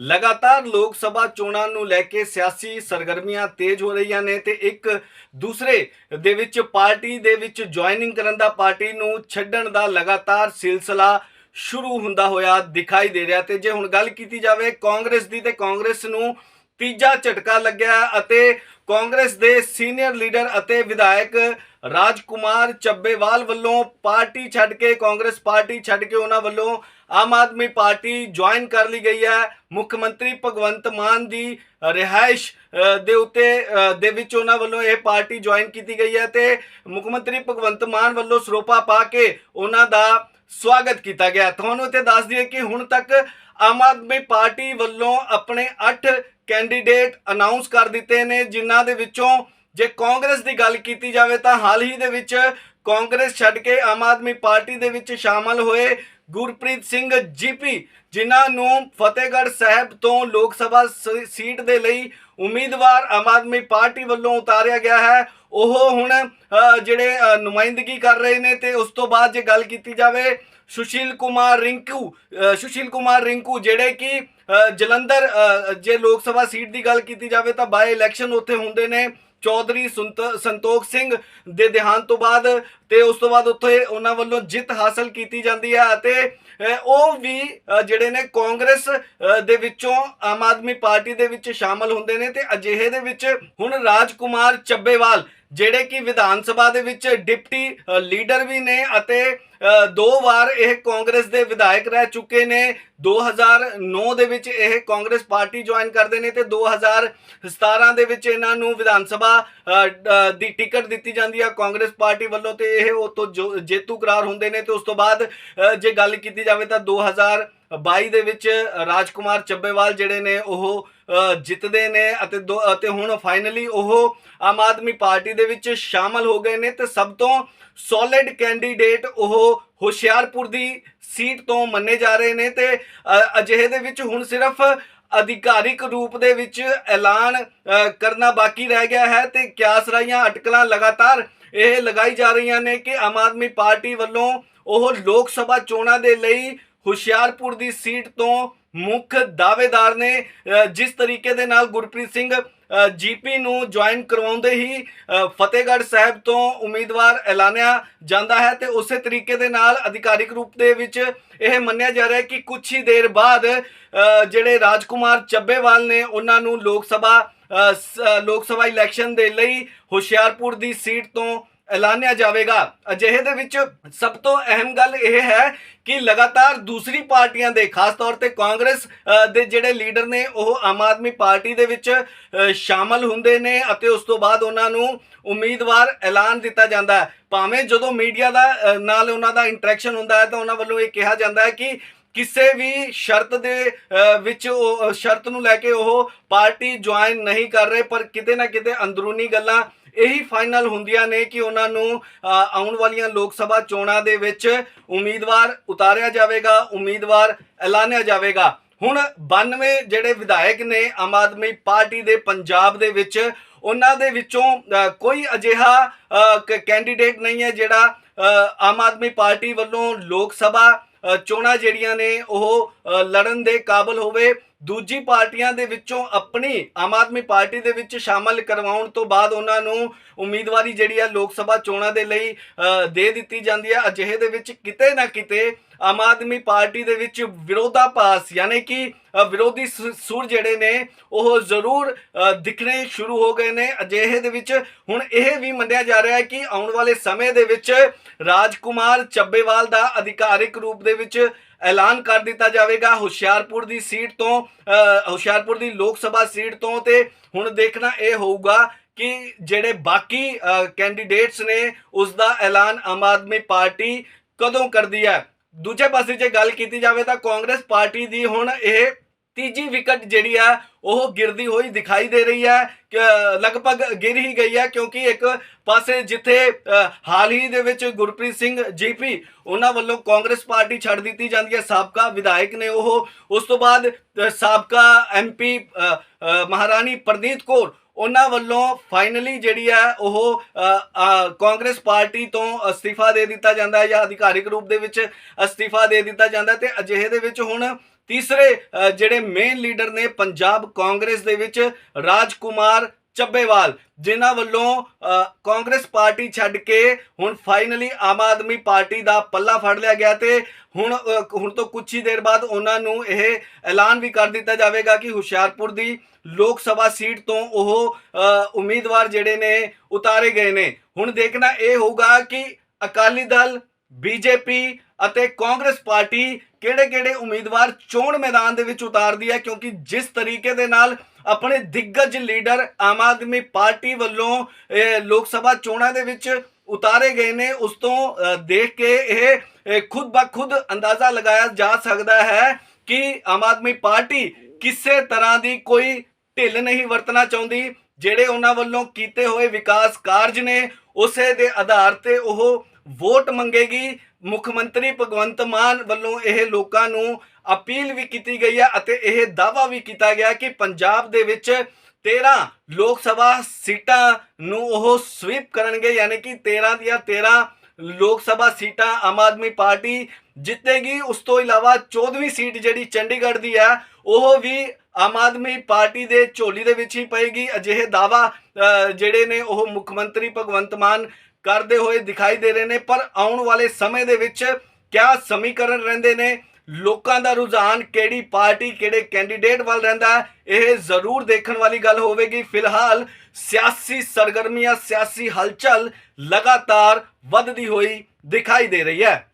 ਲਗਾਤਾਰ ਲੋਕ ਸਭਾ ਚੋਣਾਂ ਨੂੰ ਲੈ ਕੇ ਸਿਆਸੀ ਸਰਗਰਮੀਆਂ ਤੇਜ਼ ਹੋ ਰਹੀਆਂ ਨੇ ਤੇ ਇੱਕ ਦੂਸਰੇ ਦੇ ਵਿੱਚ ਪਾਰਟੀ ਦੇ ਵਿੱਚ ਜੁਆਇਨਿੰਗ ਕਰਨ ਦਾ ਪਾਰਟੀ ਨੂੰ ਛੱਡਣ ਦਾ ਲਗਾਤਾਰ ਸਿਲਸਿਲਾ ਸ਼ੁਰੂ ਹੁੰਦਾ ਹੋਇਆ ਦਿਖਾਈ ਦੇ ਰਿਹਾ ਤੇ ਜੇ ਹੁਣ ਗੱਲ ਕੀਤੀ ਜਾਵੇ ਕਾਂਗਰਸ ਦੀ ਤੇ ਕਾਂਗਰਸ ਨੂੰ ਤੀਜਾ ਝਟਕਾ ਲੱਗਿਆ ਅਤੇ ਕਾਂਗਰਸ ਦੇ ਸੀਨੀਅਰ ਲੀਡਰ ਅਤੇ ਵਿਧਾਇਕ ਰਾਜਕੁਮਾਰ ਚੱਬੇਵਾਲ ਵੱਲੋਂ ਪਾਰਟੀ ਛੱਡ ਕੇ, ਕਾਂਗਰਸ ਪਾਰਟੀ ਛੱਡ ਕੇ ਉਹਨਾਂ ਵੱਲੋਂ ਆਮ ਆਦਮੀ ਪਾਰਟੀ ਜੁਆਇਨ ਕਰ ਲਈ ਗਈ ਹੈ। ਮੁੱਖ ਮੰਤਰੀ ਭਗਵੰਤ ਮਾਨ ਦੀ ਰਿਹਾਇਸ਼ ਦੇ ਉੱਤੇ ਦੇ ਵਿੱਚ ਉਹਨਾਂ ਵੱਲੋਂ ਇਹ ਪਾਰਟੀ ਜੁਆਇਨ ਕੀਤੀ ਗਈ ਹੈ ਤੇ ਮੁੱਖ ਮੰਤਰੀ ਭਗਵੰਤ ਮਾਨ ਵੱਲੋਂ ਸਰੋਪਾ ਪਾ ਕੇ ਉਹਨਾਂ ਦਾ ਸਵਾਗਤ ਕੀਤਾ ਗਿਆ। ਤੁਹਾਨੂੰ ਇੱਥੇ ਦੱਸ ਦਈਏ ਕਿ ਹੁਣ ਤੱਕ ਆਮ ਆਦਮੀ ਪਾਰਟੀ ਵੱਲੋਂ ਆਪਣੇ 8 ਕੈਂਡੀਡੇਟ ਅਨਾਉਂਸ ਕਰ ਦਿੱਤੇ ਨੇ, ਜਿਨ੍ਹਾਂ ਦੇ ਵਿੱਚੋਂ ਜੇ ਕਾਂਗਰਸ ਦੀ ਗੱਲ ਕੀਤੀ ਜਾਵੇ ਤਾਂ ਹਾਲ ਹੀ ਦੇ ਵਿੱਚ ਕਾਂਗਰਸ ਛੱਡ ਕੇ ਆਮ ਆਦਮੀ ਪਾਰਟੀ ਦੇ ਵਿੱਚ ਸ਼ਾਮਲ ਹੋਏ ਗੁਰਪ੍ਰੀਤ ਸਿੰਘ ਜੀਪੀ, ਜਿਨ੍ਹਾਂ ਨੂੰ ਫਤਿਹਗੜ੍ਹ ਸਾਹਿਬ ਤੋਂ ਲੋਕ ਸਭਾ ਸ- ਸੀਟ ਦੇ ਲਈ ਉਮੀਦਵਾਰ ਆਮ ਆਦਮੀ ਪਾਰਟੀ ਵੱਲੋਂ ਉਤਾਰਿਆ ਗਿਆ ਹੈ। ਉਹ ਹੁਣ ਜਿਹੜੇ ਨੁਮਾਇੰਦਗੀ ਕਰ ਰਹੇ ਨੇ ਤੇ ਉਸ ਤੋਂ ਬਾਅਦ ਜੇ ਗੱਲ ਕੀਤੀ ਜਾਵੇ, ਸੁਸ਼ੀਲ ਕੁਮਾਰ ਰਿੰਕੂ ਸੁਸ਼ੀਲ ਕੁਮਾਰ ਰਿੰਕੂ, ਜਿਹੜੇ ਕਿ ਜਲੰਧਰ ਜੇ ਲੋਕ ਸਭਾ ਸੀਟ ਦੀ ਗੱਲ ਕੀਤੀ ਜਾਵੇ ਤਾਂ ਬਾਏ ਇਲੈਕਸ਼ਨ ਉੱਥੇ ਹੁੰਦੇ ਨੇ ਚੌਧਰੀ ਸੰਤ- ਸੰਤੋਖ ਸਿੰਘ ਦੇ ਦੇਹਾਂਤ ਤੋਂ ਬਾਅਦ ਤੇ ਉਸ ਤੋਂ ਬਾਅਦ ਉੱਥੇ ਉਹਨਾਂ ਵੱਲੋਂ ਜਿੱਤ ਹਾਸਲ ਕੀਤੀ ਜਾਂਦੀ ਹੈ ਅਤੇ ਉਹ ਵੀ ਜਿਹੜੇ ਨੇ ਕਾਂਗਰਸ ਦੇ ਵਿੱਚੋਂ ਆਮ ਆਦਮੀ ਪਾਰਟੀ ਦੇ ਵਿੱਚ ਸ਼ਾਮਲ ਹੁੰਦੇ ਨੇ ਤੇ ਅਜਿਹੇ ਦੇ ਵਿੱਚ ਹੁਣ ਰਾਜਕੁਮਾਰ ਚੱਬੇਵਾਲ ਜਿਹੜੇ ਕਿ ਵਿਧਾਨ ਸਭਾ ਦੇ ਵਿੱਚ ਡਿਪਟੀ ਲੀਡਰ ਵੀ ਨੇ ਅਤੇ ਦੋ ਵਾਰ ਇਹ ਕਾਂਗਰਸ ਦੇ ਵਿਧਾਇਕ ਰਹਿ ਚੁੱਕੇ ਨੇ। 2009 ਦੇ ਵਿੱਚ ਇਹ ਕਾਂਗਰਸ ਪਾਰਟੀ ਜੁਆਇਨ ਕਰਦੇ ਨੇ ਤੇ 2017 ਦੇ ਵਿੱਚ ਇਹਨਾਂ ਨੂੰ ਵਿਧਾਨ ਸਭਾ ਦੀ ਟਿਕਟ ਦਿੱਤੀ ਜਾਂਦੀ ਹੈ ਕਾਂਗਰਸ ਪਾਰਟੀ ਵੱਲੋਂ ਤੇ ਇਹ ਉਹ ਤੋਂ ਜੋ- ਜੇਤੂ ਕਰਾਰ ਹੁੰਦੇ ਨੇ ਤੇ ਉਸ ਤੋਂ ਬਾਅਦ ਜੇ ਗੱਲ ਕੀਤੀ ਜਾਵੇ ਤਾਂ 2022 ਦੇ ਵਿੱਚ ਰਾਜਕੁਮਾਰ ਚੱਬੇਵਾਲ ਜਿਹੜੇ ਨੇ, ਉਹ ਜਿੱਤਦੇ ਨੇ ਅਤੇ ਦੋ, ਅਤੇ ਹੁਣ ਫਾਈਨਲੀ ਉਹ ਆਮ ਆਦਮੀ ਪਾਰਟੀ ਦੇ ਵਿੱਚ ਸ਼ਾਮਲ ਹੋ ਗਏ ਨੇ ਤੇ ਸਭ ਤੋਂ ਸੋਲਿਡ ਕੈਂਡੀਡੇਟ ਉਹ ਹੁਸ਼ਿਆਰਪੁਰ ਦੀ ਸੀਟ ਤੋਂ ਮੰਨੇ ਜਾ ਰਹੇ ਨੇ ਤੇ ਅਜਿਹੇ ਦੇ ਵਿੱਚ ਹੁਣ ਸਿਰਫ ਅਧਿਕਾਰਿਕ ਰੂਪ ਦੇ ਵਿੱਚ ਐਲਾਨ ਕਰਨਾ ਬਾਕੀ ਰਹਿ ਗਿਆ ਹੈ ਤੇ ਕਿਆਸਰਾਈਆਂ ਅਟਕਲਾਂ ਲਗਾਤਾਰ ਇਹ ਲਗਾਈ ਜਾ ਰਹੀਆਂ ਨੇ ਕਿ ਆਮ ਆਦਮੀ ਪਾਰਟੀ ਵੱਲੋਂ ਉਹ ਲੋਕ ਸਭਾ ਚੋਣਾਂ ਦੇ ਲਈ ਹੁਸ਼ਿਆਰਪੁਰ ਦੀ ਸੀਟ ਤੋਂ ਮੁੱਖ ਦਾਅਵੇਦਾਰ ਨੇ ਜਿਸ ਤਰੀਕੇ ਦੇ ਨਾਲ ਗੁਰਪ੍ਰੀਤ ਸਿੰਘ ਜੀਪੀ ਨੂੰ ਜੁਆਇਨ ਕਰਵਾਉਂਦੇ ਹੀ ਫਤਿਹਗੜ੍ਹ ਸਾਹਿਬ ਤੋਂ ਉਮੀਦਵਾਰ ਐਲਾਨਿਆ ਜਾਂਦਾ ਹੈ ਤੇ ਉਸੇ ਤਰੀਕੇ ਦੇ ਨਾਲ ਅਧਿਕਾਰਿਕ ਰੂਪ ਦੇ ਵਿੱਚ ਇਹ ਮੰਨਿਆ ਜਾ ਰਿਹਾ ਹੈ ਕਿ ਕੁਝ ਹੀ ਦੇਰ ਬਾਅਦ ਅ, ਜਿਹੜੇ ਰਾਜਕੁਮਾਰ ਚੱਬੇਵਾਲ ਨੇ ਉਹਨਾਂ ਨੂੰ ਲੋਕ ਸਭਾ ਸ- ਲੋਕ ਸਭਾ ਇਲੈਕਸ਼ਨ ਦੇ ਲਈ ਹੁਸ਼ਿਆਰਪੁਰ ਦੀ ਸੀਟ ਤੋਂ ਐਲਾਨਿਆ ਜਾਵੇਗਾ। ਅਜਿਹੇ ਦੇ ਵਿੱਚ ਸਭ ਤੋਂ ਅਹਿਮ ਗੱਲ ਇਹ ਹੈ ਕਿ ਲਗਾਤਾਰ ਦੂਸਰੀ ਪਾਰਟੀਆਂ ਦੇ, ਖਾਸ ਤੌਰ ਤੇ ਕਾਂਗਰਸ ਦੇ ਜਿਹੜੇ ਲੀਡਰ ਨੇ, ਉਹ ਆਮ ਆਦਮੀ ਪਾਰਟੀ ਦੇ ਵਿੱਚ ਸ਼ਾਮਲ ਹੁੰਦੇ ਨੇ ਅਤੇ ਉਸ ਤੋਂ ਬਾਅਦ ਉਹਨਾਂ ਨੂੰ ਉਮੀਦਵਾਰ ਐਲਾਨ ਦਿੱਤਾ ਜਾਂਦਾ ਹੈ। ਭਾਵੇਂ ਜਦੋਂ ਮੀਡੀਆ ਦਾ ਨਾਲ ਉਹਨਾਂ ਦਾ ਇੰਟਰੈਕਸ਼ਨ ਹੁੰਦਾ ਹੈ ਤਾਂ ਉਹਨਾਂ ਵੱਲੋਂ ਇਹ ਕਿਹਾ ਜਾਂਦਾ ਹੈ ਕਿ ਕਿਸੇ ਵੀ ਸ਼ਰਤ ਦੇ ਵਿੱਚ ਉਹ ਸ਼ਰਤ ਨੂੰ ਲੈ ਕੇ ਉਹ ਪਾਰਟੀ ਜੁਆਇਨ ਨਹੀਂ ਕਰ ਰਹੇ, ਪਰ ਕਿਤੇ ਨਾ ਕਿਤੇ ਅੰਦਰੂਨੀ ਗੱਲਾਂ ਇਹੀ ਫਾਈਨਲ ਹੁੰਦੀਆਂ ਨੇ ਕਿ ਉਹਨਾਂ ਨੂੰ ਆਉਣ ਵਾਲੀਆਂ ਲੋਕ ਸਭਾ ਚੋਣਾਂ ਦੇ ਵਿੱਚ ਉਮੀਦਵਾਰ ਉਤਾਰਿਆ ਜਾਵੇਗਾ, ਉਮੀਦਵਾਰ ਐਲਾਨਿਆ ਜਾਵੇਗਾ। ਹੁਣ 92 ਜਿਹੜੇ ਵਿਧਾਇਕ ਨੇ ਆਮ ਆਦਮੀ ਪਾਰਟੀ ਦੇ ਪੰਜਾਬ ਦੇ ਵਿੱਚ, ਉਹਨਾਂ ਦੇ ਵਿੱਚੋਂ ਕੋਈ ਅਜਿਹਾ ਕ- ਕੈਂਡੀਡੇਟ ਨਹੀਂ ਹੈ ਜਿਹੜਾ ਆਮ ਆਦਮੀ ਪਾਰਟੀ ਵੱਲੋਂ ਲੋਕ ਸਭਾ ਚੋਣਾਂ ਜਿਹੜੀਆਂ ਨੇ ਉਹ ਲੜਨ ਦੇ ਕਾਬਿਲ ਹੋਵੇ। ਦੂਜੀ ਪਾਰਟੀਆਂ ਦੇ ਵਿੱਚੋਂ ਆਪਣੀ ਆਮ ਆਦਮੀ ਪਾਰਟੀ ਦੇ ਵਿੱਚ ਸ਼ਾਮਲ ਕਰਵਾਉਣ ਤੋਂ ਬਾਅਦ ਉਹਨਾਂ ਨੂੰ ਉਮੀਦਵਾਰੀ ਜਿਹੜੀ ਆ ਲੋਕ ਸਭਾ ਚੋਣਾਂ ਦੇ ਲਈ ਦੇ ਦਿੱਤੀ ਜਾਂਦੀ ਹੈ ਅਜਿਹੇ ਦੇ ਵਿੱਚ ਕਿਤੇ ਨਾ ਕਿਤੇ ਆਮ ਆਦਮੀ ਪਾਰਟੀ ਦੇ ਵਿੱਚ ਵਿਰੋਧਾ ਪਾਸ ਯਾਨੀ ਕਿ ਵਿਰੋਧੀ ਸੁ- ਸੁਰ ਜਿਹੜੇ ਨੇ, ਉਹ ਜ਼ਰੂਰ ਦਿਖਣੇ ਸ਼ੁਰੂ ਹੋ ਗਏ ਨੇ। ਅਜਿਹੇ ਦੇ ਵਿੱਚ ਹੁਣ ਇਹ ਵੀ ਮੰਨਿਆ ਜਾ ਰਿਹਾ ਹੈ ਕਿ ਆਉਣ ਵਾਲੇ ਸਮੇਂ ਦੇ ਵਿੱਚ ਰਾਜਕੁਮਾਰ ਚੱਬੇਵਾਲ ਦਾ ਅਧਿਕਾਰਿਕ ਰੂਪ ਦੇ ਵਿੱਚ ਐਲਾਨ ਕਰ ਦਿੱਤਾ ਜਾਵੇਗਾ। ਹੁਸ਼ਿਆਰਪੁਰ ਦੀ ਸੀਟ ਤੋਂ ਹੁਸ਼ਿਆਰਪੁਰ ਦੀ ਲੋਕ ਸਭਾ ਸੀਟ ਤੋਂ ਤੇ ਹੁਣ ਦੇਖਣਾ ਇਹ ਹੋਊਗਾ ਕਿ ਜਿਹੜੇ ਬਾਕੀ ਕੈਂਡੀਡੇਟਸ ਨੇ ਉਸ ਦਾ ਐਲਾਨ ਆਮ ਆਦਮੀ ਪਾਰਟੀ ਕਦੋਂ ਕਰਦੀ ਹੈ। ਦੂਜੇ ਪਾਸੇ ਜੇ ਗੱਲ ਕੀਤੀ ਜਾਵੇ ਤਾਂ ਕਾਂਗਰਸ ਪਾਰਟੀ ਦੀ ਹੁਣ ਇਹ ਤੀਜੀ ਵਿਕਟ ਜਿਹੜੀ ਆ ਉਹ ਗਿਰਦੀ ਹੋਈ ਦਿਖਾਈ ਦੇ ਰਹੀ ਹੈ ਕਿ ਲਗਭਗ ਗਿਰ ਹੀ ਗਈ ਹੈ ਕਿਉਂਕਿ ਇੱਕ ਪਾਸੇ ਜਿੱਥੇ ਹਾਲ ਹੀ ਦੇ ਵਿੱਚ ਗੁਰਪ੍ਰੀਤ ਸਿੰਘ ਜੀਪੀ ਉਹਨਾਂ ਵੱਲੋਂ ਕਾਂਗਰਸ ਪਾਰਟੀ ਛੱਡ ਦਿੱਤੀ ਜਾਂਦੀ ਹੈ ਸਾਬਕਾ ਵਿਧਾਇਕ ਨੇ ਉਹ। ਉਸ ਤੋਂ ਬਾਅਦ ਅ, ਸਾਬਕਾ ਐਮਪੀ ਮਹਾਰਾਣੀ ਪ੍ਰਨੀਤ ਕੌਰ ਉਹਨਾਂ ਵੱਲੋਂ ਫਾਈਨਲੀ ਜਿਹੜੀ ਹੈ ਉਹ ਕਾਂਗਰਸ ਪਾਰਟੀ ਤੋਂ ਅਸਤੀਫਾ ਦੇ ਦਿੱਤਾ ਜਾਂਦਾ ਹੈ ਜਾਂ ਅਧਿਕਾਰਿਕ ਰੂਪ ਦੇ ਵਿੱਚ ਅਸਤੀਫਾ ਦੇ ਦਿੱਤਾ ਜਾਂਦਾ ਹੈ ਤੇ ਅਜਿਹੇ ਦੇ ਵਿੱਚ ਹੁਣ ਤੀਸਰੇ ਜਿਹੜੇ ਮੇਨ ਲੀਡਰ ਨੇ ਪੰਜਾਬ ਕਾਂਗਰਸ ਦੇ ਵਿੱਚ ਰਾਜਕੁਮਾਰ ਚੱਬੇਵਾਲ, ਜਿਨ੍ਹਾਂ ਵੱਲੋਂ ਕਾਂਗਰਸ ਪਾਰਟੀ ਛੱਡ ਕੇ ਹੁਣ ਫਾਈਨਲੀ ਆਮ ਆਦਮੀ ਪਾਰਟੀ ਦਾ ਪੱਲਾ ਫੜ ਲਿਆ ਗਿਆ ਤੇ ਹੁਣ ਹੁਣ ਤੋਂ ਕੁਝ ਹੀ ਦੇਰ ਬਾਅਦ ਉਹਨਾਂ ਨੂੰ ਇਹ ਐਲਾਨ ਵੀ ਕਰ ਦਿੱਤਾ ਜਾਵੇਗਾ ਕਿ ਹੁਸ਼ਿਆਰਪੁਰ ਦੀ ਲੋਕ ਸਭਾ ਸੀਟ ਤੋਂ ਉਹ ਉਮੀਦਵਾਰ ਜਿਹੜੇ ਨੇ ਉਤਾਰੇ ਗਏ ਨੇ। ਹੁਣ ਦੇਖਣਾ ਇਹ ਹੋਊਗਾ ਕਿ ਅਕਾਲੀ ਦਲ ਬੀਜੇਪੀ ਅਤੇ ਕਾਂਗਰਸ ਪਾਰਟੀ ਕਿਹੜੇ-ਕਿਹੜੇ ਉਮੀਦਵਾਰ ਚੋਣ ਮੈਦਾਨ ਦੇ ਵਿੱਚ ਉਤਾਰਦੀ ਹੈ? ਕਿਉਂਕਿ ਜਿਸ ਤਰੀਕੇ ਦੇ ਨਾਲ ਆਪਣੇ ਦਿੱਗਜ ਲੀਡਰ ਆਮ ਆਦਮੀ ਪਾਰਟੀ ਵੱਲੋਂ ਲੋਕ ਸਭਾ ਚੋਣਾਂ ਦੇ ਵਿੱਚ ਉਤਾਰੇ ਗਏ ਨੇ, ਉਸ ਤੋਂ ਦੇਖ ਕੇ ਇਹ ਖੁਦ ਬਖੁਦ ਅੰਦਾਜ਼ਾ ਲਗਾਇਆ ਜਾ ਸਕਦਾ ਹੈ ਕਿ ਆਮ ਆਦਮੀ ਪਾਰਟੀ ਕਿਸੇ ਤਰ੍ਹਾਂ ਦੀ ਕੋਈ ਢਿੱਲ ਨਹੀਂ ਵਰਤਣਾ ਚਾਹੁੰਦੀ। ਜਿਹੜੇ ਉਹਨਾਂ ਵੱਲੋਂ ਕੀਤੇ ਹੋਏ ਵਿਕਾਸ ਕਾਰਜ ਨੇ, ਉਸੇ ਦੇ ਆਧਾਰ ਤੇ ਉਹ ਵੋਟ ਮੰਗੇਗੀ, ਮੁੱਖ ਮੰਤਰੀ ਭਗਵੰਤ ਮਾਨ ਵੱਲੋਂ ਇਹ ਲੋਕਾਂ ਨੂੰ ਅਪੀਲ ਵੀ ਕੀਤੀ ਗਈ ਹੈ ਅਤੇ ਇਹ ਦਾਅਵਾ ਵੀ ਕੀਤਾ ਗਿਆ ਕਿ ਪੰਜਾਬ ਦੇ ਵਿੱਚ 13 ਲੋਕ ਸਭਾ ਸੀਟਾਂ ਨੂੰ ਉਹ ਸਵੀਪ ਕਰਨਗੇ, ਯਾਨੀ ਕਿ 13 ਦੀਆਂ 13 ਲੋਕ ਸਭਾ ਸੀਟਾਂ ਆਮ ਆਦਮੀ ਪਾਰਟੀ ਜਿੱਤੇਗੀ। ਉਸ ਤੋਂ ਇਲਾਵਾ 14ਵੀਂ ਸੀਟ ਜਿਹੜੀ ਚੰਡੀਗੜ੍ਹ ਦੀ ਹੈ, ਉਹ ਵੀ ਆਮ ਆਦਮੀ ਪਾਰਟੀ ਦੇ ਝੋਲੀ ਦੇ ਵਿੱਚ ਹੀ ਪਏਗੀ। ਅਜਿਹੇ ਦਾਵਾ ਜਿਹੜੇ ਨੇ ਉਹ ਮੁੱਖ ਮੰਤਰੀ ਭਗਵੰਤ ਮਾਨ ਕਰਦੇ ਹੋਏ ਦਿਖਾਈ ਦੇ ਰਹੇ ਨੇ, ਪਰ ਆਉਣ ਵਾਲੇ ਸਮੇਂ ਦੇ ਵਿੱਚ ਕਿਆ ਸਮੀਕਰਨ ਰਹਿੰਦੇ ਨੇ? ਲੋਕਾਂ ਦਾ ਰੁਝਾਨ ਕਿਹੜੀ ਪਾਰਟੀ, ਕਿਹੜੇ ਕੈਂਡੀਡੇਟ ਵੱਲ ਰਹਿੰਦਾ ਇਹ ਜ਼ਰੂਰ ਦੇਖਣ ਵਾਲੀ ਗੱਲ ਹੋਵੇਗੀ। ਫਿਲਹਾਲ ਸਿਆਸੀ ਸਰਗਰਮੀਆਂ, ਸਿਆਸੀ ਹਲਚਲ ਲਗਾਤਾਰ ਵੱਧਦੀ ਹੋਈ ਦਿਖਾਈ ਦੇ ਰਹੀ ਹੈ।